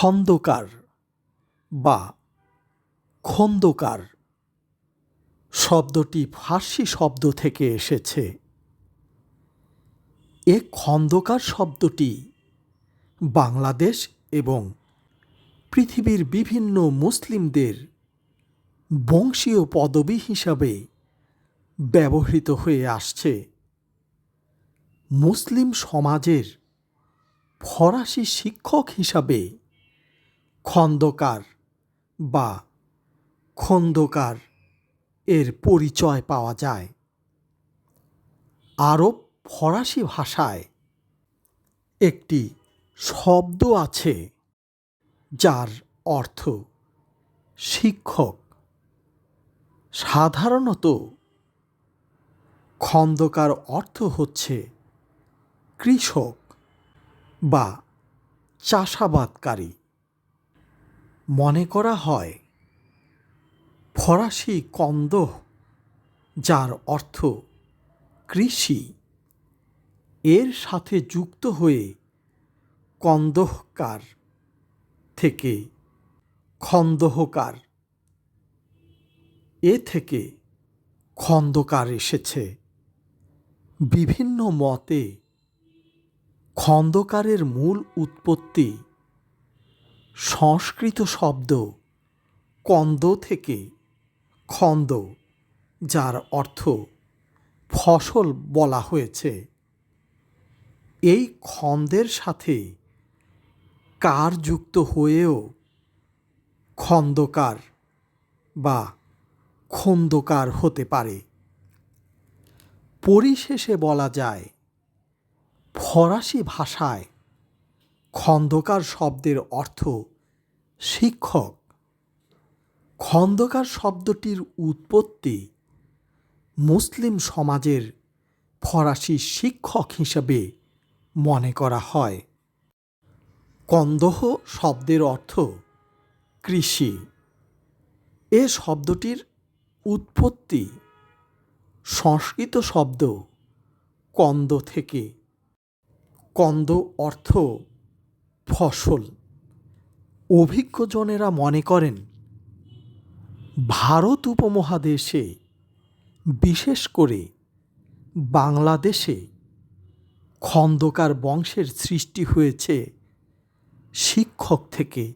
খন্দকার বা খন্দকার শব্দটি ফার্সি শব্দ থেকে এসেছে। এ খন্দকার শব্দটি বাংলাদেশ এবং পৃথিবীর বিভিন্ন মুসলিমদের বংশীয় পদবি হিসাবে ব্যবহৃত হয়ে আসছে। মুসলিম সমাজের ফরাসি শিক্ষক হিসাবে খন্দকার বা খন্দকার এর পরিচয় পাওয়া যায়। আরব ফরাসি ভাষায় একটি শব্দ আছে যার অর্থ শিক্ষক। সাধারণত খন্দকার অর্থ হচ্ছে কৃষক বা চাষাবাদকারী। মনে করা হয়, ফরাসি কন্দ যার অর্থ কৃষি, এর সাথে যুক্ত হয়ে কন্দহকার থেকে খন্দহকার এ থেকে খন্দকার এসেছে। বিভিন্ন মতে, খন্দকারের মূল উৎপত্তি সংস্কৃত শব্দ কন্দ থেকে খন্দ, যার অর্থ ফসল বলা হয়েছে। এই খন্দের সাথে কার যুক্ত হয়েও খন্দকার বা খন্দকার হতে পারে। পরিশেষে বলা যায়, ফরাসি ভাষায় খন্দকার শব্দের অর্থ শিক্ষক। খন্দকার শব্দটির উৎপত্তি মুসলিম সমাজের ফরাসি শিক্ষক হিসেবে মনে করা হয়। কন্দহ শব্দের অর্থ কৃষি। এ শব্দটির উৎপত্তি সংস্কৃত শব্দ কন্দ থেকে। কন্দ অর্থ ফসল। অভিজ্ঞজনেরা মনে করেন, ভারত উপমহাদেশে, বিশেষ করে বাংলাদেশে খন্দকার বংশের সৃষ্টি হয়েছে শিক্ষক থেকে